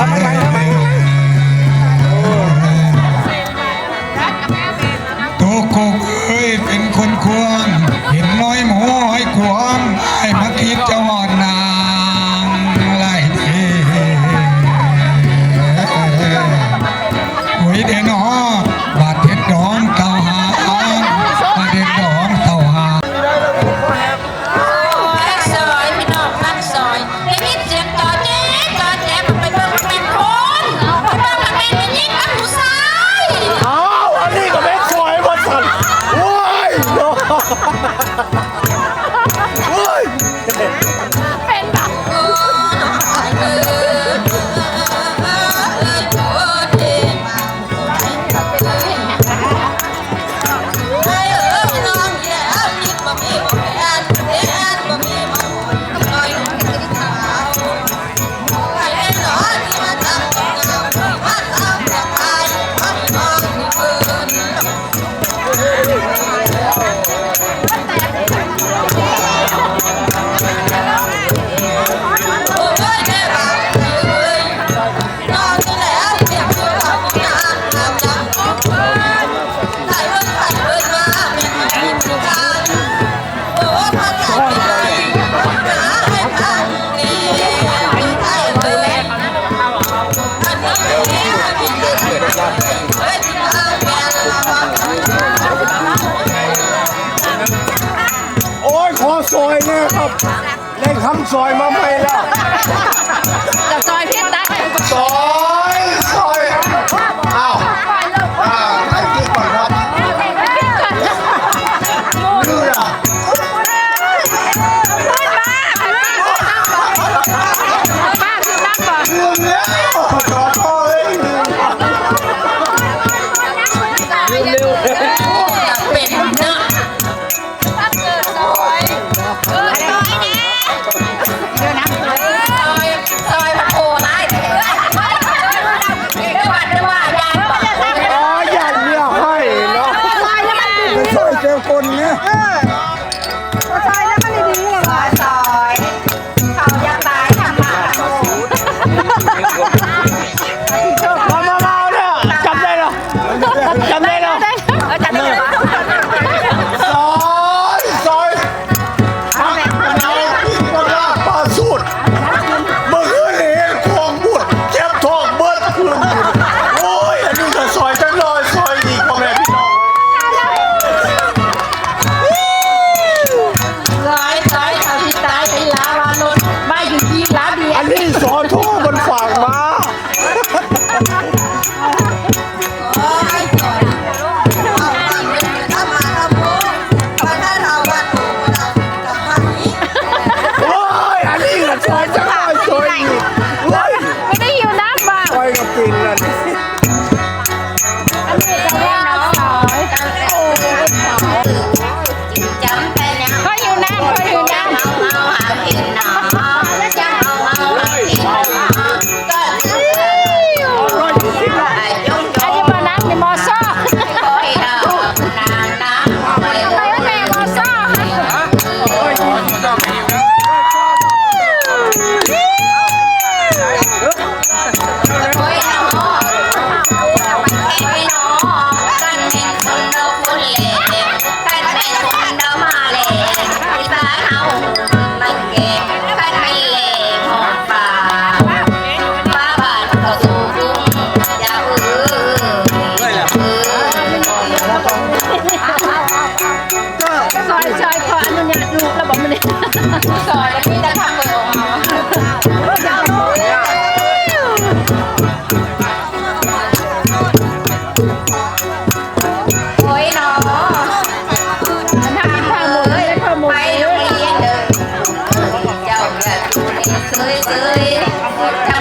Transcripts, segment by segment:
வாங்க வாங்க வாங்க zoi mama ก่อนแล้วพี่จะทำคนอมาโอ้ยเนาะมันทำทางหมดเลยทำหมดไปเลย โรงเรียนเด้อเจ้าเนี่เซยเยเจ้า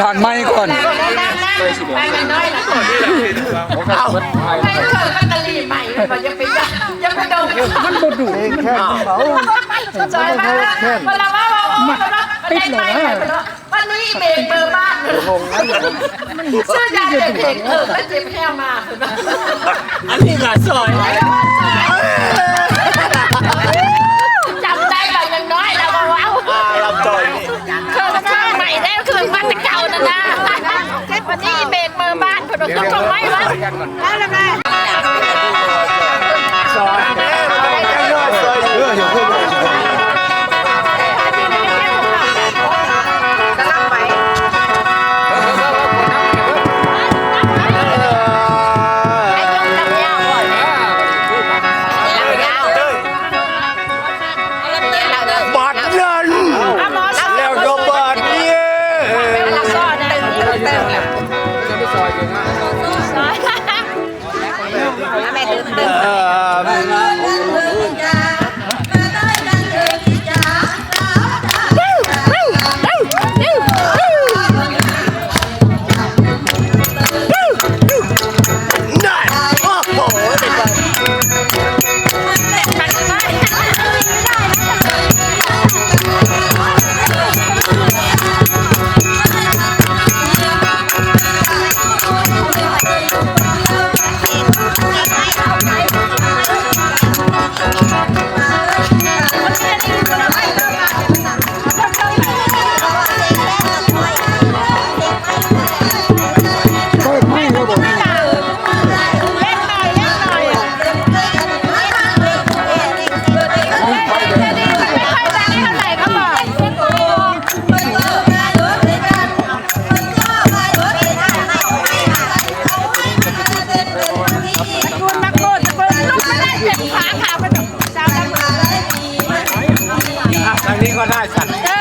นั่งนั่งไปกันน้อยนะเอาไม่เคยก็ตะลีใหม่มันจะไปยังไปดมมันบุดุจอยมาเวลาว่าว่าว่าปิดเลยวันนี้เบรกเบอร์บ้านเลยเชื่อยาเจ็บเบรกเออแล้วเจ็บแค่มาอันนี้ก็ซอย เบอร์บ้านพ ได้สัตว์